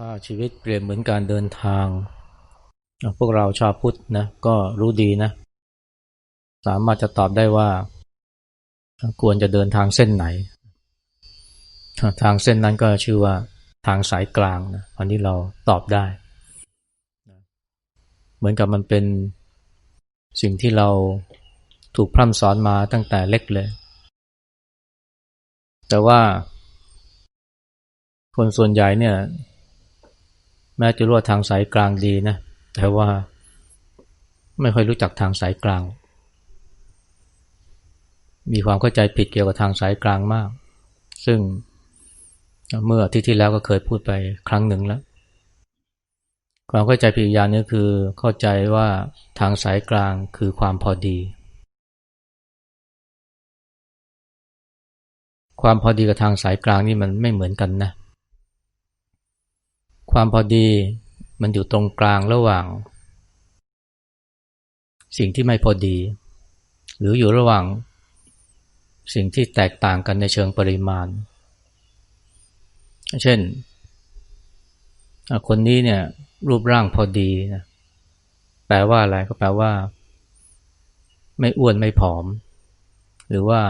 ถ้าชีวิตเปรียบเหมือนการเดินทาง พวกเราชาวพุทธนะก็รู้ดีนะ สามารถจะตอบได้ว่า ควรจะเดินทางเส้นไหน ทางเส้นนั้นก็ชื่อว่าทางสายกลางนะอันนี้เราตอบได้ เหมือนกับมันเป็นสิ่งที่เราถูกพร่ำสอนมาตั้งแต่เล็กเลย แต่ว่าคนส่วนใหญ่เนี่ย แม้จะรู้ว่าทางสายกลางดีนะ แต่ว่าไม่ค่อยรู้จักทางสายกลาง มีความเข้าใจผิดเกี่ยวกับทางสายกลางมาก ซึ่งเมื่อที่ที่แล้วก็เคยพูดไปครั้งหนึ่งแล้ว ความเข้าใจผิดอย่างนี้คือเข้าใจว่าทางสายกลางคือความพอดี ความพอดีกับทางสายกลางนี่มันไม่เหมือนกันนะ ความพอดีมันอยู่ตรงกลางระหว่าง สิ่งที่ไม่พอดี หรืออยู่ระหว่างสิ่งที่แตกต่างกันในเชิงปริมาณ เช่น คนนี้เนี่ยรูปร่างพอดีนะแปลว่าอะไรก็แปลว่า ไม่อ้วนไม่ผอม หรือว่า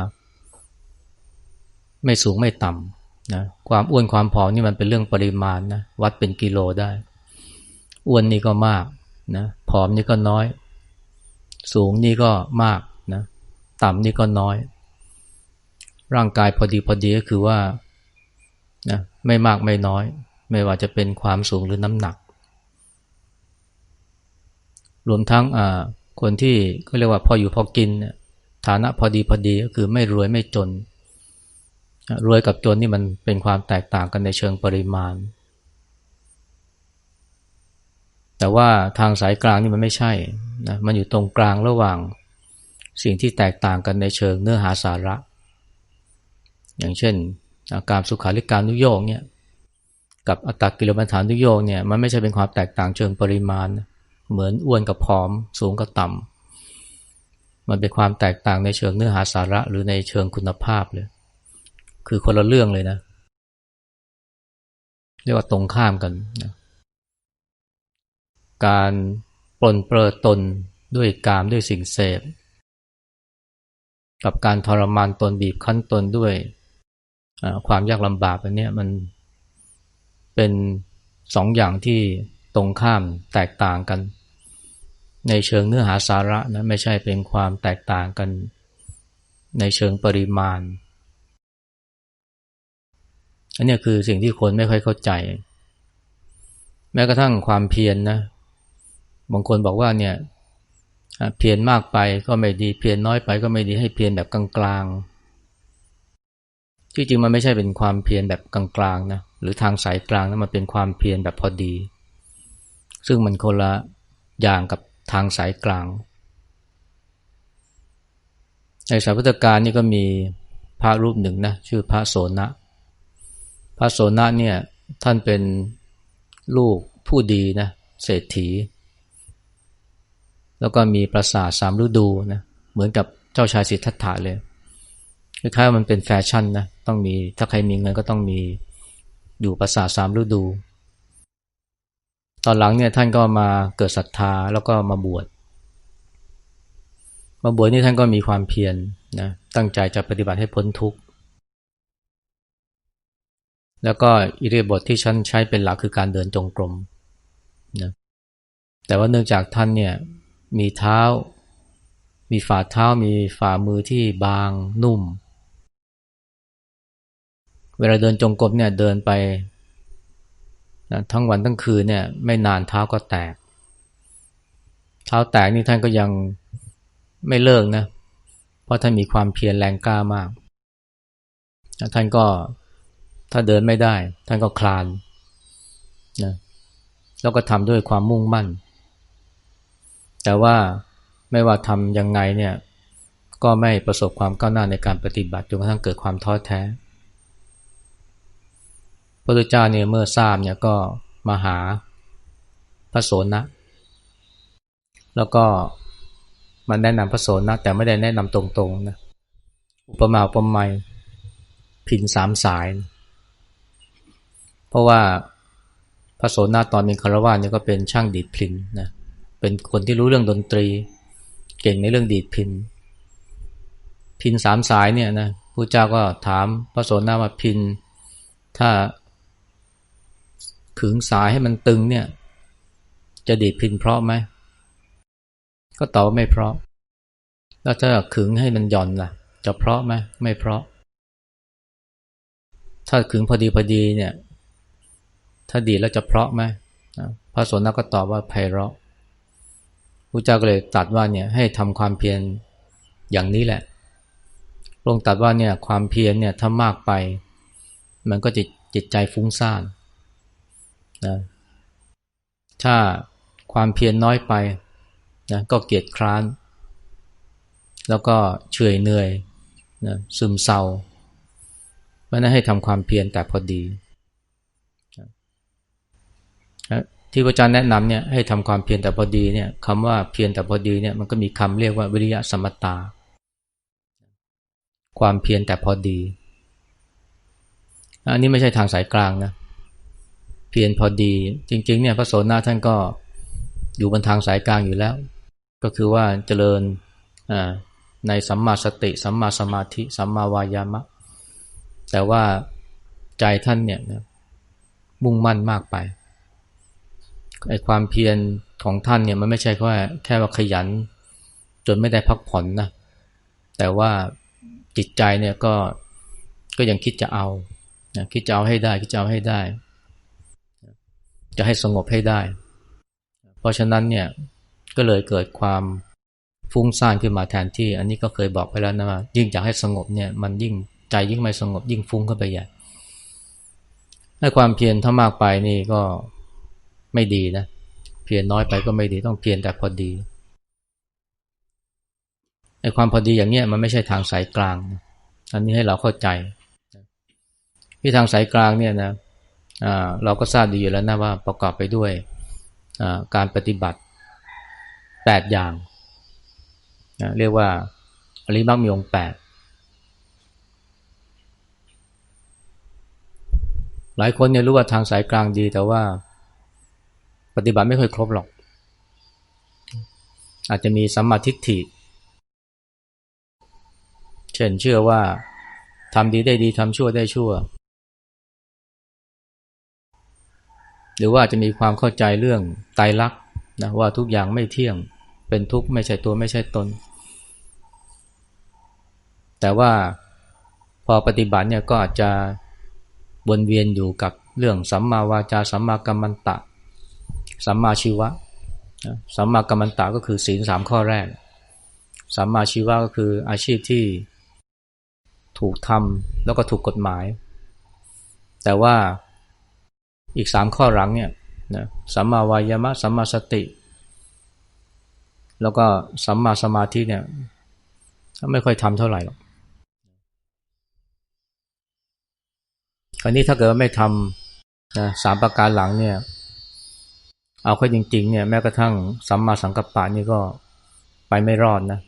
ไม่สูงไม่ต่ำ นะความอ้วนความผอมนี่มันเป็นเรื่องปริมาณนะวัดเป็นกิโลได้ อ้วนนี่ก็มากนะผอมนี่ก็น้อย สูงนี่ก็มากนะต่ำนี่ก็น้อย ร่างกายพอดีพอดีก็คือว่านะไม่มากไม่น้อย ไม่ว่าจะเป็นความสูงหรือน้ำหนัก รวมทั้งคนที่เขาเรียกว่าพออยู่พอกิน ฐานะพอดีพอดีก็คือไม่รวยไม่จน รวยกับจนนี่มันเป็นความแตกต่างกันในเชิงปริมาณ แต่ว่าทางสายกลางนี่มันไม่ใช่นะมันอยู่ตรงกลางระหว่างสิ่งที่แตกต่างกันในเชิงเนื้อหาสาระ อย่างเช่น อาการสุขาริการนุโยกเนี่ยกับอัตตกิลมัฐานนุโยกเนี่ยมันไม่ใช่เป็นความแตกต่างเชิงปริมาณ เหมือนอ้วนกับผอม สูงกับต่ำมันเป็นความแตกต่างในเชิงเนื้อหาสาระหรือในเชิงคุณภาพเลย คือคนละเรื่องเลยนะ เรียกว่าตรงข้ามกันนะการปลนเปลือตนด้วยกามด้วยสิ่งเสพ กับการทรมานตนบีบคั้นตนด้วยความยากลำบากอันนี้มันเป็นสองอย่างที่ตรงข้ามแตกต่างกัน ในเชิงเนื้อหาสาระนะไม่ใช่เป็นความแตกต่างกัน ในเชิงปริมาณ อันนี้คือสิ่งที่คนไม่ค่อยเข้าใจ แม้กระทั่งความเพียรนนะบางคนบอกว่าเนี่ยเพียรมากไปก็ไม่ดีเพียรน้อยไปก็ไม่ดีให้เพียรแบบกลางๆที่จริงมันไม่ใช่เป็นความเพียรแบบกลางๆนะหรือทางสายกลางนะมันเป็นความเพียรแบบพอดี ซึ่งมันคนละอย่างกับทางสายกลาง ในสายพุทธการนี่ก็มีพระรูปหนึ่งนะชื่อพระโสนะ พระโสนะเนี่ยท่านเป็นลูกผู้ดีนะเศรษฐี แล้วก็มีปราสาทสามฤดูนะเหมือนกับเจ้าชายสิทธัตถะเลยคล้ายๆมันเป็นแฟชั่นนะต้องมีถ้าใครมีเงินก็ต้องมีอยู่ปราสาทสามฤดู ตอนหลังเนี่ยท่านก็มาเกิดศรัทธาแล้วก็มาบวชมาบวชนี่ท่านก็มีความเพียรนะตั้งใจจะปฏิบัติให้พ้นทุกข์ แล้วก็อิริยาบถทที่ฉันใช้เป็นหลักคือการเดินจงกรมนะแต่ว่าเนื่องจากท่านเนี่ยมีเท้า มีฝ่าเท้ามีฝ่ามือที่บางนุ่ม เวลาเดินจงกรมเนี่ยเดินไปนะทั้งวันทั้งคืนเนี่ยไม่นานเท้าก็แตก เท้าแตกนี่ท่านก็ยังไม่เลิกนะ เพราะท่านมีความเพียรแรงกล้ามาก ท่านก็ ถ้าเดินไม่ได้ ท่านก็คลานนะแล้วก็ทำด้วยความมุ่งมั่น แต่ว่าไม่ว่าทำยังไงเนี่ยก็ไม่ประสบความก้าวหน้าในการปฏิบัติจนกระทั่งเกิดความท้อแท้ พระพุทธเจ้าเนี่ยเมื่อทราบเนี่ยก็มาหาพระโสนะ แล้วก็มันแนะนำพระโสนะแต่ไม่ได้แนะนำตรงๆนะอุปมาอุปไมยพินสามสาย เพราะว่าพระโสนาตอนเป็นคารวะเนี่ยก็เป็นช่างดีดพินนะเป็นคนที่รู้เรื่องดนตรี เก่งในเรื่องดีดพินพินสามสายเนี่ยนะพระเจ้าก็ถามพระโสนาว่าพิน ถ้าขึงสายให้มันตึงเนี่ย จะดีดพินเพราะไหมก็ตอบไม่เพราะ แล้วถ้าขึงให้มันหย่อนล่ะ จะเพราะไหมไม่เพราะ ถ้าขึงพอดีพอดีเนี่ย ถ้าดีแล้วจะเพราะไหมพระสนก็ตอบว่าไพเราะพระเจ้าก็เลยตัดว่าเนี่ยให้ทำความเพียรอย่างนี้แหละลงตัดว่าเนี่ยความเพียรเนี่ยถ้ามากไป มันก็จะจิตใจฟุ้งซ่านนะถ้าความเพียรน้อยไปนะก็เกียจคร้าน แล้วก็เฉยเหนื่อยนะซึมเศร้าเพราะนั้นให้ทำความเพียรแต่พอดี ที่พระอาจารย์แนะนำเนี่ยให้ทำความเพียรแต่พอดีเนี่ยคำว่าเพียรแต่พอดีเนี่ยมันก็มีคำเรียกว่าวิริยะสมตา ความเพียรแต่พอดี อันนี้ไม่ใช่ทางสายกลางนะเพียรพอดี จริงๆเนี่ยพระโสนาท่านก็อยู่บนทางสายกลางอยู่แล้ว ก็คือว่าเจริญในสัมมาสติ สัมมาสมาธิ สัมมาวายามะ แต่ว่าใจท่านเนี่ยมุ่งมั่นมากไป ไอ้ความเพียรของท่านเนี่ยมันไม่ใช่แค่แค่ว่าขยัน จนไม่ได้พักผ่อนนะ แต่ว่าจิตใจเนี่ยก็ก็ยังคิดจะเอาคิดจะเอาให้ได้ คิดจะเอาให้ได้ จะให้สงบให้ได้ เพราะฉะนั้นเนี่ยก็เลยเกิดความฟุ้งซ่านขึ้นมาแทนที่ อันนี้ก็เคยบอกไปแล้วนะว่ายิ่งอยากให้สงบเนี่ยมันยิ่งใจยิ่งไม่สงบยิ่งฟุ้งเข้าไปใหญ่ให้ความเพียรถ้ามากไปนี่ก็ ไม่ดีนะ เพียรน้อยไปก็ไม่ดีต้องเพียรแต่พอดีไอ้ความพอดีอย่างเนี้ยมันไม่ใช่ทางสายกลาง อันนี้ให้เราเข้าใจที่ทางสายกลางเนี่ยนะเราก็ทราบดีอยู่แล้วนะว่าประกอบไปด้วยการปฏิบัติแปดอย่างนะเรียกว่าอริมักมีองค์แปดหลายคนเนี่ยรู้ว่าทางสายกลางดีแต่ว่า ปฏิบัติไม่ค่อยครบหรอก อาจจะมีสัมมาทิฏฐิ เช่นเชื่อว่าทำดีได้ดีทำชั่วได้ชั่ว หรือว่าจะมีความเข้าใจเรื่องไตรลักษณ์นะว่าทุกอย่างไม่เที่ยง เป็นทุกข์ไม่ใช่ตัวไม่ใช่ตน แต่ว่าพอปฏิบัติเนี่ยก็อาจจะวนเวียนอยู่กับเรื่องสัมมาวาจาสัมมากัมมันตะ สัมมาชีวะสัมมากัมมันตะก็คือศีลสามข้อแรกสัมมาชีวะก็คืออาชีพที่ถูกทำแล้วก็ถูกกฎหมาย แต่ว่าอีกสามข้อหลังเนี่ยนะสัมมาวายามะสัมมาสติ แล้วก็สัมมาสมาธิเนี่ยไม่ค่อยทำเท่าไหร่หรอกคราวนี้ถ้าเกิดว่าไม่ทำนะสามประการหลังเนี่ย เอาเข้าจริงๆเนี่ยแม้กระทั่งสัมมาสังกัปปะนี่ก็ไปไม่รอดนะ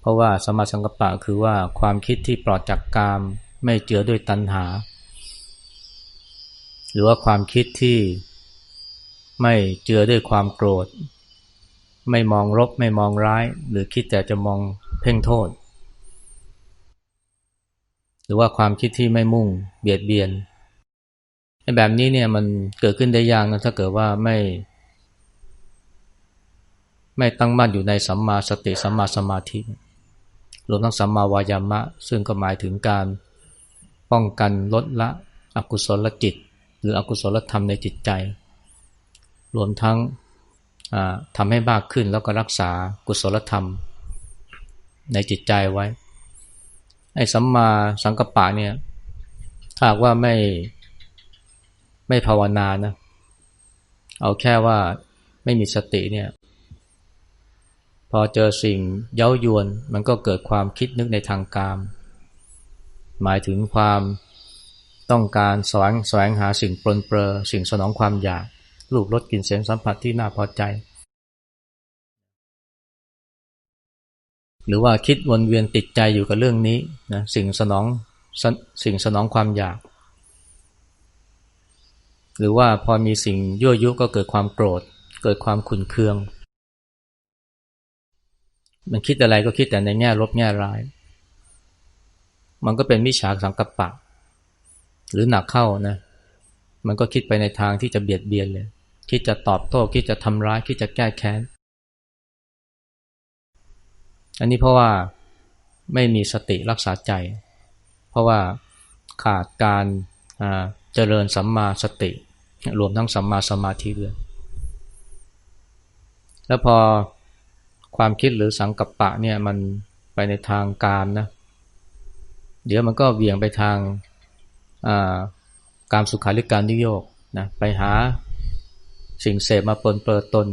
เพราะว่าสัมมาสังกัปปะคือว่าความคิดที่ปลอดจากกามไม่เจือด้วยตัณหา หรือว่าความคิดที่ไม่เจือด้วยความโกรธ ไม่มองรบไม่มองร้าย หรือคิดแต่จะมองเพ่งโทษ หรือว่าความคิดที่ไม่มุ่งเบียดเบียนแบบนี้เนี่ยมันเกิดขึ้นได้ยากนะถ้าเกิดว่าไม่ ไม่ตั้งมั่นอยู่ในสัมมาสติสัมมาสมาธิ รวมทั้งสัมมาวายามะ ซึ่งก็หมายถึงการป้องกันลดละอกุศลจิต หรืออกุศลธรรมในจิตใจ รวมทั้งทำให้มากขึ้นแล้วก็รักษากุศลธรรมในจิตใจไว้ ไอ้สัมมาสังกัปปะเนี่ยถ้าว่าไม่ไม่ภาวนานะ เอาแค่ว่าไม่มีสติเนี่ย พอเจอสิ่งเย้ายวนมันก็เกิดความคิดนึกในทางการหมายถึงความต้องการแสวงแสวงหาสิ่งปลนเปลือสิ่งสนองความอยากรูปรสกลิ่นเสียงสัมผัสที่น่าพอใจ หรือว่าคิดวนเวียนติดใจอยู่กับเรื่องนี้นะสิ่งสนองสิ่งสนองความอยาก หรือว่าพอมีสิ่งยั่วยุก็เกิดความโกรธ เกิดความขุนเคือง มันคิดอะไรก็คิดแต่ในแง่ลบแง่ร้าย มันก็เป็นมิจฉาสังกัปปะ หรือหนักเข้านะ มันก็คิดไปในทางที่จะเบียดเบียนเลย คิดจะตอบโต้ คิดจะทำร้าย คิดจะแก้แค้น อันนี้เพราะว่าไม่มีสติรักษาใจ เพราะว่าขาดการเจริญสัมมาสติ รวมทั้งสัมมาสมาธิด้วย แล้วพอ ความคิดหรือสังกัปปะเนี่ยมันไปในทางการนะ เดี๋ยวมันก็เบี่ยงไปทางการสุขาริการนิโยกนะไปหาสิ่งเสพมาปนเปื้อตน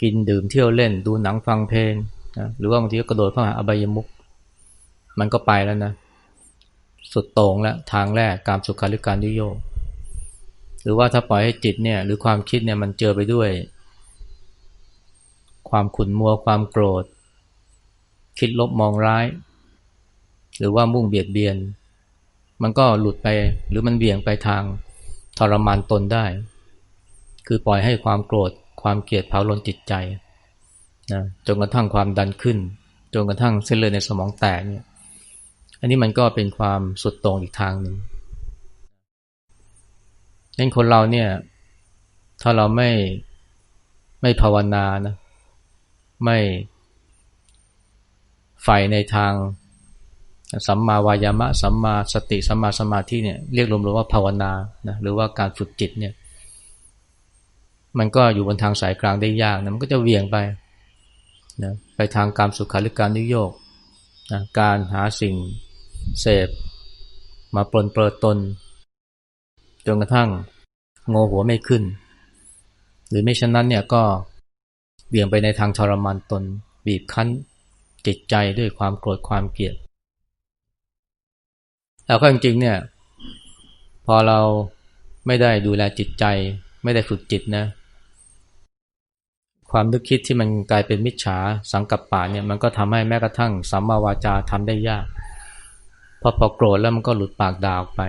กินดื่มเที่ยวเล่น ดูหนังฟังเพลงนะหรือว่าบางทีก็กระโดดเข้าหาอบายมุกมันก็ไปแล้วนะ สุดโต่งแล้วทางแรกการสุขาริการนิโยกหรือว่าถ้าปล่อยให้จิตเนี่ยหรือความคิดเนี่ยมันเจอไปด้วย ความขุ่นมัวความโกรธ คิดลบมองร้าย หรือว่ามุ่งเบียดเบียน มันก็หลุดไปหรือมันเบี่ยงไปทางทรมานตนได้ คือปล่อยให้ความโกรธ ความเกลียดเผาลนจิตใจนะจนกระทั่งความดันขึ้น จนกระทั่งเส้นเลือดในสมองแตกเนี่ยอันนี้มันก็เป็นความสุดโต่งอีกทางหนึ่งนั้นคนเราเนี่ย ถ้าเราไม่ไม่ภาวนานะ ไม่ใฝ่ในทางสัมมาวายามะ สัมมาสติ สัมมาสมาธิเนี่ยเรียกรวมๆว่าภาวนานะหรือว่าการฝึกจิตเนี่ยมันก็อยู่บนทางสายกลางได้ยากนะมันก็จะเวียงไปนะไปทางการสุขาริการนิโยกนะการหาสิ่งเสพ มาปลนเปิดตนจนกระทั่งงอหัวไม่ขึ้น หรือไม่ฉะนั้นเนี่ยก็ เบี่ยงไปในทางทรมานตน บีบคั้น จิตใจด้วยความโกรธความเกลียดแล้วก็จริงๆเนี่ย พอเราไม่ได้ดูแลจิตใจ ไม่ได้ฝึกจิตนะ ความนึกคิดที่มันกลายเป็นมิจฉาสังกัปปะเนี่ยมันก็ทำให้แม้กระทั่งสัมมาวาจาทำได้ยากพอพอโกรธแล้วมันก็หลุดปากด่าออกไป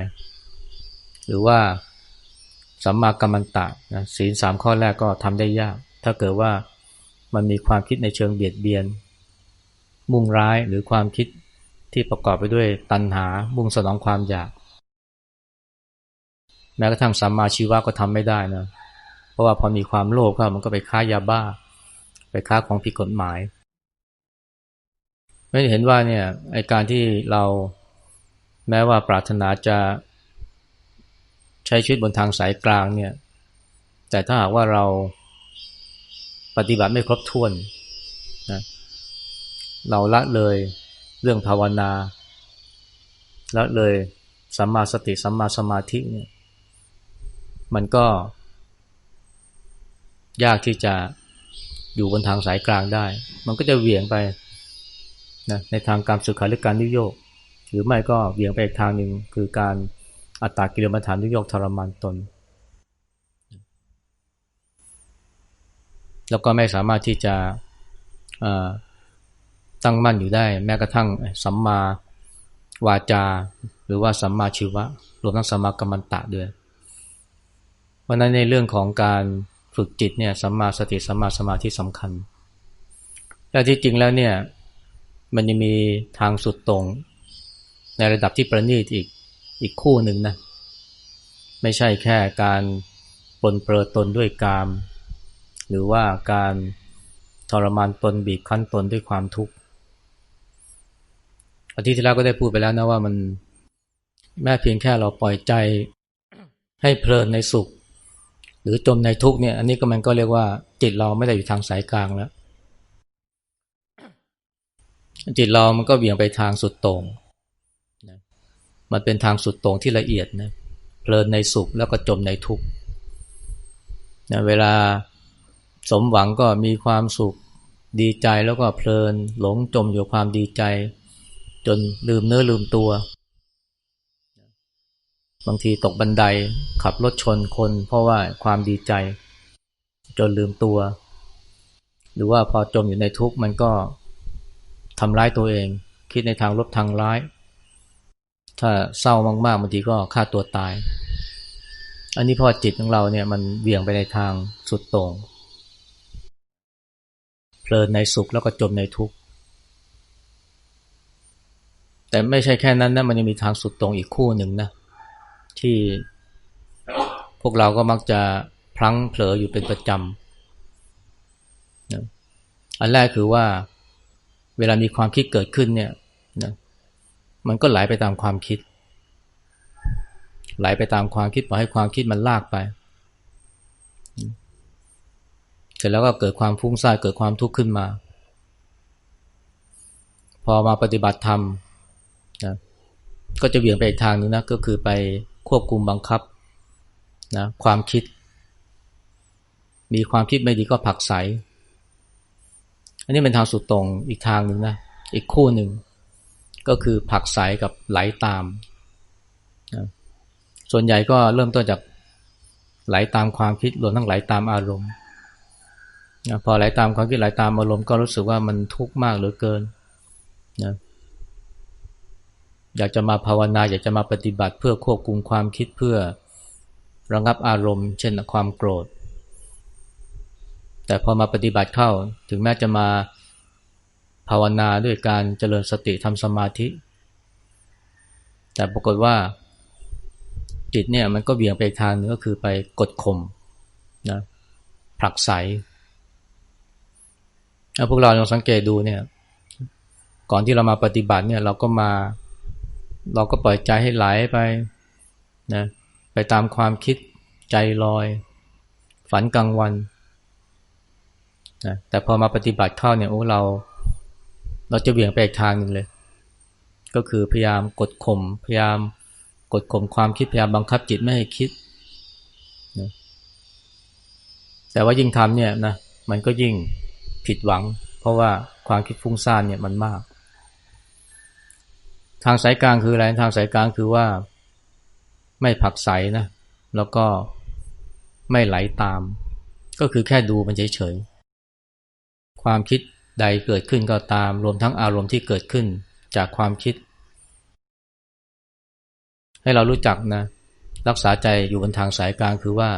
หรือว่าสัมมากัมมันตะนะศีลสามข้อแรกก็ทำได้ยาก ถ้าเกิดว่า มันมีความคิดในเชิงเบียดเบียน มุ่งร้ายหรือความคิดที่ประกอบไปด้วยตัณหา มุ่งสนองความอยาก แม้กระทั่งสัมมาชีวะก็ทำไม่ได้นะเพราะว่าพอมีความโลภเข้ามันก็ไปค้ายาบ้า ไปค้าของผิดกฎหมายไม่เห็นว่าเนี่ยไอการที่เราแม้ว่าปรารถนาจะใช้ชีวิตบนทางสายกลางเนี่ยแต่ถ้าหากว่าเรา ปฏิบัติไม่ครบถ้วนนะเราละเลยเรื่องภาวนาละเลยสัมมาสติสัมมาสมาธิเนี่ยมันก็ ยากที่จะอยู่บนทางสายกลางได้ มันก็จะเหวี่ยงไปนะในทางการสุขาหรือการนิโยกหรือไม่ก็เหวี่ยงไปอีกทางหนึ่งคือการอัตตากิลมัฐานนิโยกทรมานตน แล้วก็ไม่สามารถที่จะตั้งมั่นอยู่ได้ แม้กระทั่งสัมมาวาจา หรือว่าสัมมาชีวะ รวมทั้งสัมมากัมมันตะด้วยเพราะนั้นในเรื่องของการฝึกจิตเนี่ยสัมมาสติสัมมาสมาธิสำคัญ แต่ที่จริงแล้วเนี่ยมันยังมีทางสุดตรง ในระดับที่ประณีตอีกอีกคู่หนึ่งนะ ไม่ใช่แค่การปนเปื้อตนด้วยกาม หรือว่าการทรมานตนบีบคั้นตนด้วยความทุกข์อาทิตย์ที่แล้วก็ได้พูดไปแล้วนะว่ามันแม้เพียงแค่เราปล่อยใจให้เพลินในสุข หรือจมในทุกเนี่ยอันนี้ก็มันก็เรียกว่าจิตเราไม่ได้อยู่ทางสายกลางแล้ว จิตเรามันก็เบี่ยงไปทางสุดตรงนะมันเป็นทางสุดตรงที่ละเอียดนะเพลินในสุขแล้วก็จมในทุกนะเวลา สมหวังก็มีความสุขดีใจแล้วก็เพลินหลงจมอยู่ความดีใจ จนลืมเนื้อลืมตัว บางทีตกบันไดขับรถชนคน เพราะว่าความดีใจ จนลืมตัว หรือว่าพอจมอยู่ในทุกข์มันก็ทำร้ายตัวเอง คิดในทางลบทางร้าย ถ้าเศร้ามากๆบางทีก็ฆ่าตัวตาย อันนี้เพราะจิตของเราเนี่ยมันเบี่ยงไปในทางสุดโต่ง ลินในสุขแล้วก็จมในทุกข์แต่ไม่ใช่แค่นั้นนะมันยังมีทางสุดตรงอีกคู่หนึ่งนะ ที่พวกเราก็มักจะพลั้งเผลออยู่เป็นประจำนะอันแรกคือว่าเวลามีความคิดเกิดขึ้นเนี่ยนะมันก็ไหลไปตามความคิด ไหลไปตามความคิดปล่อยให้ความคิดมันลากไป เส ร็จแล้วก็เกิดความฟุ้งซ่านเกิดความทุกข์ขึ้นมา พอมาปฏิบัติธรรมนะก็จะเบี่ยงไปอีกทางนึงนะก็คือไปควบคุมบังคับนะความคิด มีความคิดไม่ดีก็ผักใส อันนี้เป็นทางสุดตรงอีกทางหนึ่งนะอีกคู่หนึ่งก็คือผักใสกับไหลตามนะส่วนใหญ่ก็เริ่มต้นจากไหลตามความคิดรวมทั้งไหลตามอารมณ์ พอไหลตามความคิดไหลตามอารมณ์ก็รู้สึกว่ามันทุกข์มากเหลือเกินนะอยากจะมาภาวนา อยากจะมาปฏิบัติเพื่อควบคุมความคิดเพื่อระงับอารมณ์ เช่นความโกรธ แต่พอมาปฏิบัติเข้าถึงแม้จะมาภาวนาด้วยการเจริญสติทำสมาธิ แต่ปรากฏว่าจิตเนี่ยมันก็เบี่ยงไปทางนึงก็คือไปกดข่มนะผลักไส พวกเราลองสังเกตดูเนี่ย ก่อนที่เรามาปฏิบัติเนี่ยเราก็มา เราก็ปล่อยใจให้ไหลไปนะไปตามความคิดใจลอย ฝันกลางวันนะแต่พอมาปฏิบัติเข้าเนี่ยโอ้เรา เราจะเบี่ยงไปอีกทางหนึ่งเลย ก็คือพยายามกดข่มพยายามกดข่มความคิดพยายามบังคับจิตไม่ให้คิดนะแต่ว่ายิ่งทำเนี่ยนะมันก็ยิ่ง ผิดหวัง เพราะว่าความคิดฟุ้งซ่านเนี่ยมันมาก ทางสายกลางคืออะไรทางสายกลางคือว่าไม่ผักใสนะแล้วก็ไม่ไหลาตาม ก็คือแค่ดูมันเฉยๆความคิดใดเกิดขึ้นก็ตาม รวมทั้งอารมณ์ที่เกิดขึ้นจากความคิด ให้เรารู้จักนะ รักษาใจอยู่บนทางสายกลางคือว่า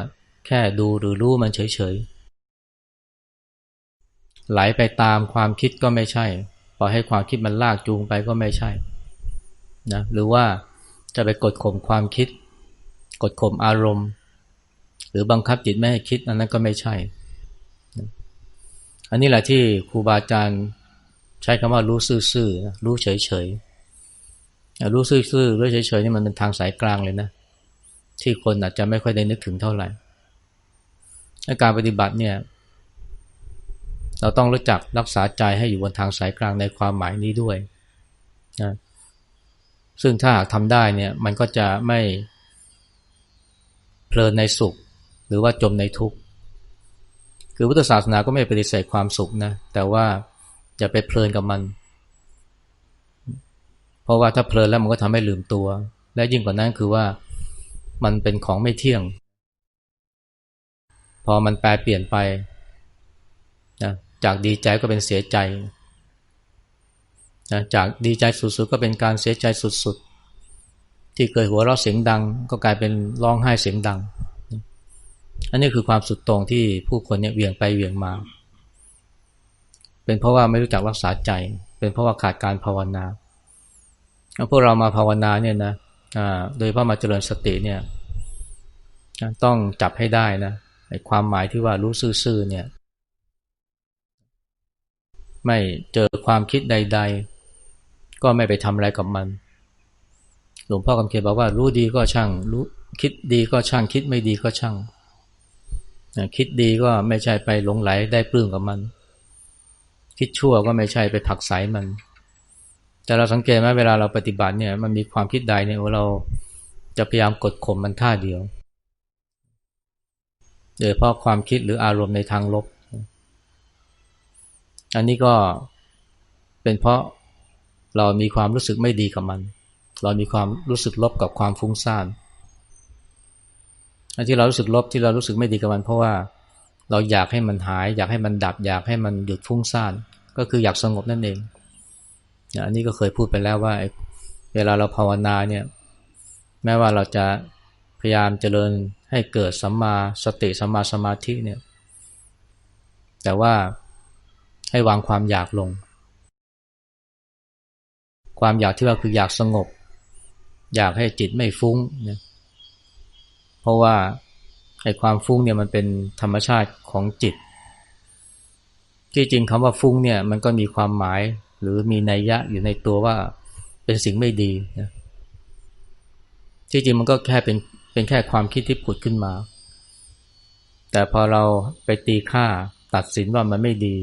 แค่ดูหรือรู้มันเฉยๆ ไหลไปตามความคิดก็ไม่ใช่ ปล่อยให้ความคิดมันลากจูงไปก็ไม่ใช่นะหรือว่าจะไปกดข่มความคิด กดข่มอารมณ์ หรือบังคับจิตไม่ให้คิดอันนั้นก็ไม่ใช่ อันนี้แหละที่ครูบาอาจารย์ใช้คำว่ารู้ซื่อๆรู้เฉยๆรู้ซื่อๆรู้เฉยๆนี่มันเป็นทางสายกลางเลยนะ ที่คนอาจจะไม่ค่อยได้นึกถึงเท่าไหร่การปฏิบัติเนี่ย เราต้องรู้จักรักษาใจให้อยู่บนทางสายกลางในความหมายนี้ด้วยนะซึ่งถ้าหากทำได้เนี่ยมันก็จะไม่เพลินในสุข หรือว่าจมในทุกข์คือพุทธศาสนาก็ไม่ปฏิเสธความสุขนะแต่ว่าอย่าไปเพลินกับมัน เพราะว่าถ้าเพลินแล้วมันก็ทำให้ลืมตัว และยิ่งกว่านั้นคือว่ามันเป็นของไม่เที่ยง พอมันแปลเปลี่ยนไปนะ จากดีใจก็เป็นเสียใจนะจากดีใจสุดๆก็เป็นการเสียใจสุดๆ ที่เคยหัวเราะเสียงดัง ก็กลายเป็นร้องไห้เสียงดัง อันนี้คือความสุดตรงที่ผู้คนเนี่ยเวียงไปเวียงมา เป็นเพราะว่าไม่รู้จักรักษาใจ เป็นเพราะว่าขาดการภาวนาพวกเรามาภาวนาเนี่ยนะโดยพระมาเจริญสติเนี่ยต้องจับให้ได้นะความหมายที่ว่ารู้ซื่อๆเนี่ย ไม่เจอความคิดใด ๆ ก็ไม่ไปทำอะไรกับมัน หลวงพ่อคำเขียนบอกว่ารู้ดีก็ช่าง รู้คิดดีก็ช่างคิดไม่ดีก็ช่างคิดดีก็ไม่ใช่ไปหลงไหลได้ปลื้มกับมัน คิดชั่วก็ไม่ใช่ไปผักใสมัน แต่เราสังเกตไหมเวลาเราปฏิบัติเนี่ยมันมีความคิดใดเนี่ยเราจะพยายามกดข่มมันท่าเดียวโดยเพราะความคิดหรืออารมณ์ในทางลบ อันนี้ก็เป็นเพราะเรามีความรู้สึกไม่ดีกับมัน เรามีความรู้สึกลบกับความฟุ้งซ่านอันที่เรารู้สึกลบที่เรารู้สึกไม่ดีกับมัน เพราะว่าเราอยากให้มันหาย อยากให้มันดับ อยากให้มันหยุดฟุ้งซ่านก็คืออยากสงบนั่นเองอันนี้ก็เคยพูดไปแล้วว่าเวลาเราภาวนาเนี่ยแม้ว่าเราจะพยายามเจริญให้เกิดสัมมาสติสัมมาสมาธิเนี่ยแต่ว่า ให้วางความอยากลง ความอยากที่ว่าคืออยากสงบ อยากให้จิตไม่ฟุ้งเนี่ยเพราะว่าไอ้ความฟุ้งเนี่ยมันเป็นธรรมชาติของจิต ที่จริงคำว่าฟุ้งเนี่ยมันก็มีความหมายหรือมีนัยยะอยู่ในตัวว่าเป็นสิ่งไม่ดีนะที่จริงมันก็แค่เป็นเป็นแค่ความคิดที่ผุดขึ้นมา แต่พอเราไปตีค่าตัดสินว่ามันไม่ดี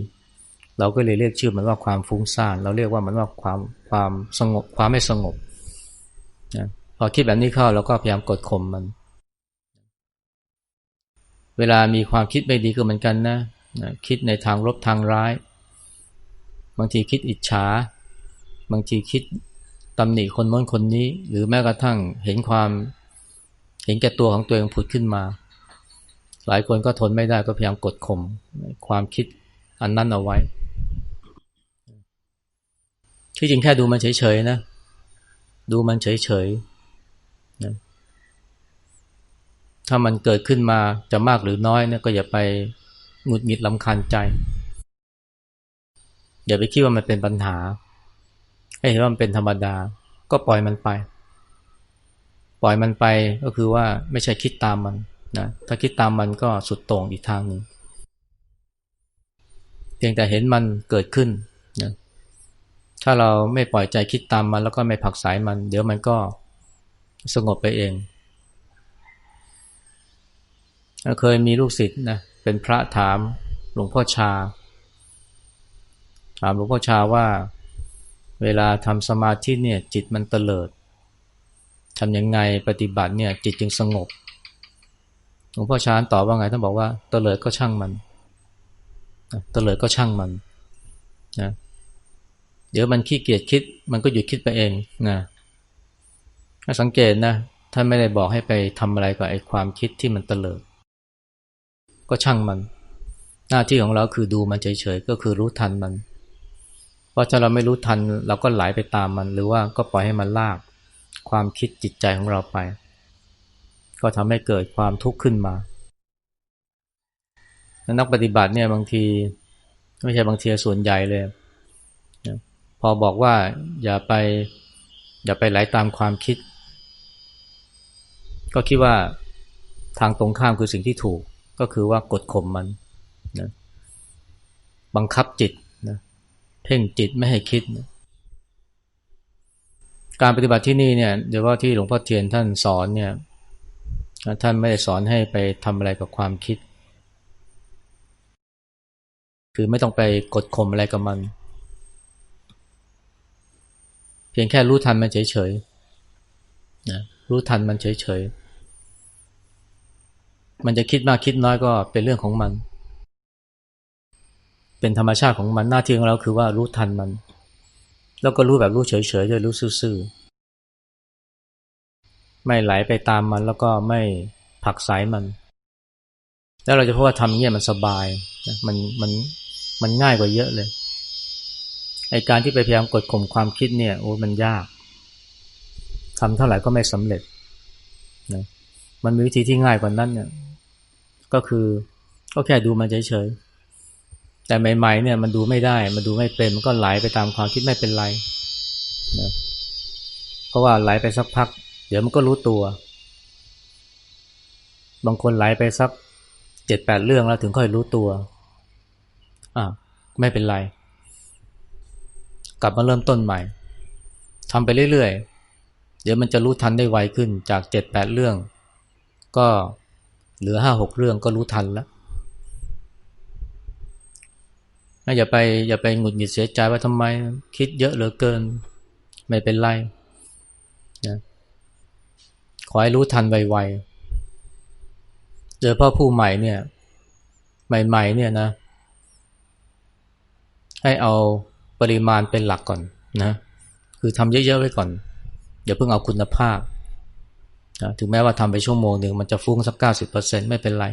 เราก็เลยเรียกชื่อมันว่าความฟุ้งซ่าน เราเรียกว่ามันว่าความความสงบความไม่สงบนะพอคิดแบบนี้เข้าเราก็พยายามกดข่มมัน เวลามีความคิดไม่ดีก็เหมือนกันนะนะคิดในทางลบทางร้าย บางทีคิดอิจฉา บางทีคิดตำหนิคนโน้นคนนี้ หรือแม้กระทั่งเห็นความ เห็นแก่ตัวของตัวเองผุดขึ้นมา หลายคนก็ทนไม่ได้ก็พยายามกดข่มความคิดอันนั้นเอาไว้ ที่จริงแค่ดูมันเฉยๆนะ ดูมันเฉยๆนะถ้ามันเกิดขึ้นมาจะมากหรือน้อยเนี่ยก็อย่าไปหงุดหงิดลำคาญใจ อย่าไปคิดว่ามันเป็นปัญหา ให้เห็นว่ามันเป็นธรรมดา ก็ปล่อยมันไป ปล่อยมันไปก็คือว่าไม่ใช่คิดตามมันนะถ้าคิดตามมันก็สุดโต่งอีกทางหนึ่งเพียงแต่เห็นมันเกิดขึ้น ถ้าเราไม่ปล่อยใจคิดตามมัน แล้วก็ไม่ผักสายมัน เดี๋ยวมันก็สงบไปเอง เคยมีลูกศิษย์นะเป็นพระถามหลวงพ่อชา ถามหลวงพ่อชาว่า เวลาทำสมาธิเนี่ย จิตมันเตลิดทำยังไงปฏิบัติเนี่ย จิตจึงสงบหลวงพ่อชาตอบว่าไงท่านบอกว่าเตลิดก็ช่างมันเตลิดก็ช่างมันนะ เดี๋ยวมันขี้เกียจคิด มันก็หยุดคิดไปเองนะถ้าสังเกตนะท่านไม่ได้บอกให้ไปทำอะไรกับไอ้ความคิดที่มันเตลิด ก็ช่างมัน หน้าที่ของเราคือดูมันเฉยๆก็คือรู้ทันมัน เพราะถ้าเราไม่รู้ทันเราก็ไหลไปตามมัน หรือว่าก็ปล่อยให้มันลากความคิดจิตใจของเราไป ก็ทำให้เกิดความทุกข์ขึ้นมานักปฏิบัติเนี่ยบางที ไม่ใช่บางทีส่วนใหญ่เลย พอบอกว่าอย่าไปอย่าไปไหลาตามความคิด ก็คิดว่าทางตรงข้ามคือสิ่งที่ถูกก็คือว่ากดข่มมันนะบังคับจิตนะเพ่งจิตไม่ให้คิดนะการปฏิบัติที่นี่เนี่ยเดี๋ยวว่าที่หลวงพ่อเทียนท่านสอนเนี่ยท่านไม่ได้สอนให้ไปทำอะไรกับความคิด คือไม่ต้องไปกดข่มอะไรกับมัน เพียงแค่รู้ทันมันเฉยๆนะรู้ทันมันเฉยๆ มันจะคิดมากคิดน้อยก็เป็นเรื่องของมัน เป็นธรรมชาติของมันหน้าที่ของเราคือว่ารู้ทันมัน แล้วก็รู้แบบรู้เฉยๆด้วยรู้ซื่อๆไม่ไหลไปตามมันแล้วก็ไม่ผักสายมัน แล้วเราจะพบว่าทำเงี้ยมันสบายนะมันมันมันง่ายกว่าเยอะเลย ไอการที่ไปพยายามกดข่มความคิดเนี่ยโอ้มันยากทำเท่าไหร่ก็ไม่สำเร็จนะมันมีวิธีที่ง่ายกว่านั้นเนี่ยก็คือก็แค่ดูมันเฉยๆแต่ใหม่ๆเนี่ยมันดูไม่ได้มันดูไม่เป็นมันก็ไหลไปตามความคิดไม่เป็นไรนะเพราะว่าไหลไปสักพัก เดี๋ยวมันก็รู้ตัว บางคนไหลไปสักเจ็ดแปดเรื่องแล้วถึงค่อยรู้ตัวอ่าไม่เป็นไร กลับมาเริ่มต้นใหม่ทำไปเรื่อยๆ เดี๋ยวมันจะรู้ทันได้ไวขึ้นจากเจ็ดแปดเรื่อง ก็เหลือห้าหกเรื่องก็รู้ทันแล้วอย่าไปอย่าไปหงุดหงิดเสียใจว่าทำไมคิดเยอะเหลือเกิน ไม่เป็นไรนะขอให้รู้ทันไวๆเจอพ่อผู้ใหม่เนี่ย ใหม่ๆเนี่ยนะ ให้เอา ปริมาณเป็นหลักก่อนนะคือทำเยอะๆไว้ก่อนอย่าเพิ่งเอาคุณภาพนะถึงแม้ว่าทำไปชั่วโมงหนึ่งมันจะฟุ้งสักเก้าสิบเปอร์เซ็นไม่เป็นไร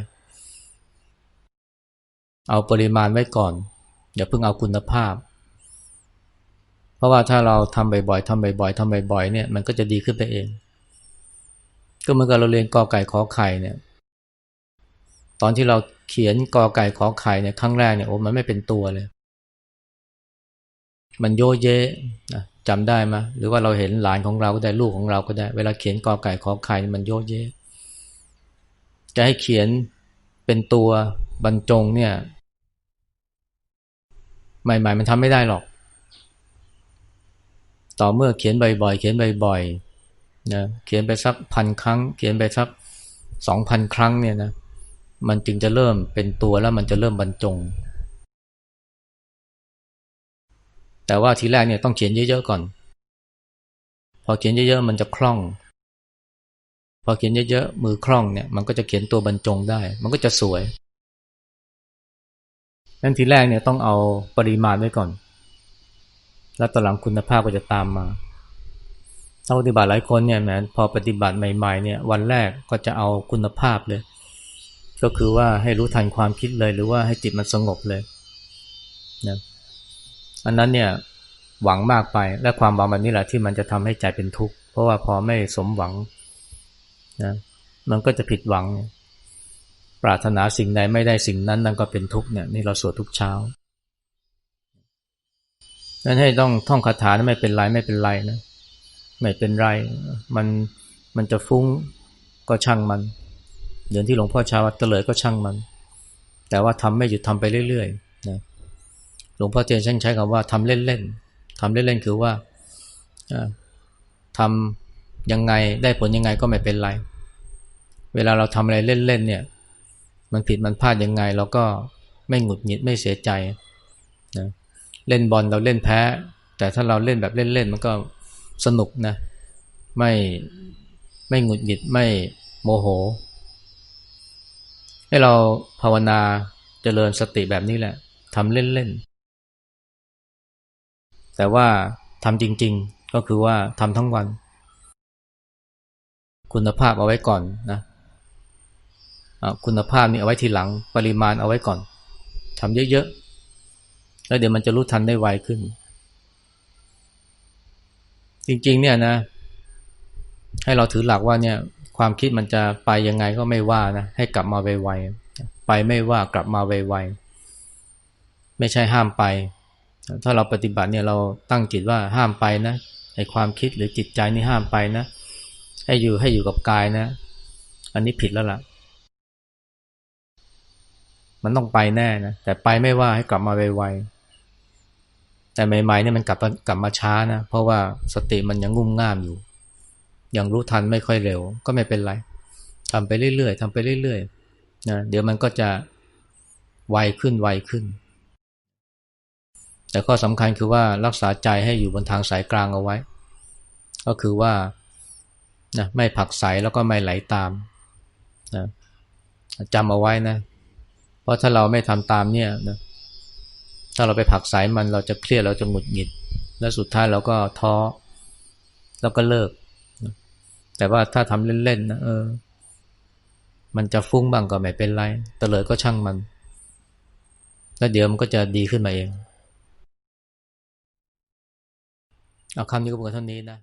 เอาปริมาณไว้ก่อน อย่าเพิ่งเอาคุณภาพ เพราะว่าถ้าเราทำบ่อยๆทำบ่อยๆทำบ่อยๆเนี่ยมันก็จะดีขึ้นไปเอง ก็เหมือนกับเราเรียนกอไก่ขอไข่เนี่ยตอนที่เราเขียนกอไก่ขอไข่เนี่ยครั้งแรกเนี่ยโอ้มันไม่เป็นตัวเลย มันโยเยนะจำได้ไหมหรือว่าเราเห็นหลานของเราก็ได้ลูกของเราก็ได้ เวลาเขียนกอไก่ขอไข่มันโยเยจะให้เขียนเป็นตัวบรรจงเนี่ยใหม่ๆ มันทำไม่ได้หรอก ต่อเมื่อเขียนบ่อยๆ เขียนบ่อยๆนะเขียนไปสักพันครั้ง เขียนไปสักสองพันครั้งเนี่ยนะมันจึงจะเริ่มเป็นตัวแล้วมันจะเริ่มบรรจง แต่ว่าทีแรกเนี่ยต้องเขียนเยอะๆก่อน พอเขียนเยอะๆมันจะคล่อง พอเขียนเยอะๆมือคล่องเนี่ยมันก็จะเขียนตัวบรรจงได้ มันก็จะสวยนั้นทีแรกเนี่ยต้องเอาปริมาณไว้ก่อน แล้วตอนหลังคุณภาพก็จะตามมาถ้าปฏิบัติหลายคนเนี่ยแม้พอปฏิบัติใหม่ๆเนี่ยวันแรกก็จะเอาคุณภาพเลย ก็คือว่าให้รู้ทันความคิดเลยหรือว่าให้จิตมันสงบเลยนะ อันนั้นเนี่ยหวังมากไป และความหวังแบบนี้แหละที่มันจะทำให้ใจเป็นทุกข์ เพราะว่าพอไม่สมหวังนะมันก็จะผิดหวัง ปรารถนาสิ่งใดไม่ได้สิ่งนั้นนั่นก็เป็นทุกข์เนี่ยนี่เราสวดทุกเช้านั้นให้ต้องท่องคาถาไม่เป็นไรไม่เป็นไรนะไม่เป็นไร มันมันจะฟุ้งก็ช่างมันเดี๋ยวที่หลวงพ่อชาวเตลิดก็ช่างมัน แต่ว่าทำไม่หยุดทำไปเรื่อยๆนะ หลวงพ่อเทียนช่างใช้คำว่าทำเล่นๆทำเล่นๆคือว่าทำยังไงได้ผลยังไงก็ไม่เป็นไร เวลาเราทำอะไรเล่นๆเนี่ยมันผิดมันพลาดยังไง เราก็ไม่หงุดหงิดไม่เสียใจนะเล่นบอลเราเล่นแพ้ แต่ถ้าเราเล่นแบบเล่นๆมันก็สนุกนะไม่ไม่หงุดหงิดไม่โมโห ให้เราภาวนาเจริญสติแบบนี้แหละทำเล่นๆ แต่ว่าทำจริง ๆ ก็คือว่าทำทั้งวัน คุณภาพเอาไว้ก่อนนะคุณภาพนี่เอาไว้ทีหลัง ปริมาณเอาไว้ก่อนทำเยอะๆ แล้วเดี๋ยวมันจะรู้ทันได้ไวขึ้น จริงๆ เนี่ยนะ ให้เราถือหลักว่าเนี่ย ความคิดมันจะไปยังไงก็ไม่ว่านะ ให้กลับมาไวๆ ไปไม่ว่ากลับมาไวๆ ไม่ใช่ห้ามไป ถ้าเราปฏิบัติเนี่ยเราตั้งจิตว่าห้ามไปนะให้ความคิดหรือจิตใจนี่ห้ามไปนะ ให้อยู่ให้อยู่กับกายนะ อันนี้ผิดแล้วล่ะ มันต้องไปแน่นะแต่ไปไม่ว่าให้กลับมาไวๆแต่ใหม่ๆเนี่ยมันกลับกลับมาช้านะเพราะว่าสติมันยังงุ่มง่ามอยู่ ยังรู้ทันไม่ค่อยเร็ว ก็ไม่เป็นไรทำไปเรื่อยๆทำไปเรื่อยๆนะเดี๋ยวมันก็จะไวขึ้นไวขึ้น แต่ข้อสำคัญคือว่ารักษาใจให้อยู่บนทางสายกลางเอาไว้ ก็คือว่านะไม่ผักใสแล้วก็ไม่ไหลาตามนะจำเอาไว้นะ เพราะถ้าเราไม่ทำตามเนี่ยนะถ้าเราไปผักสายมันเราจะเครียดเราจะหงุดหงิด และสุดท้ายเราก็ท้อแล้วก็เลิก แต่ว่าถ้าทำเล่นๆนะเออ มันจะฟุ้งบ้างก็ไม่เป็นไรตะเลยก็ช่างมัน แล้วเดี๋ยวมันก็จะดีขึ้นมาเอง เอาคำนี้ก็เพียงเท่านี้นะ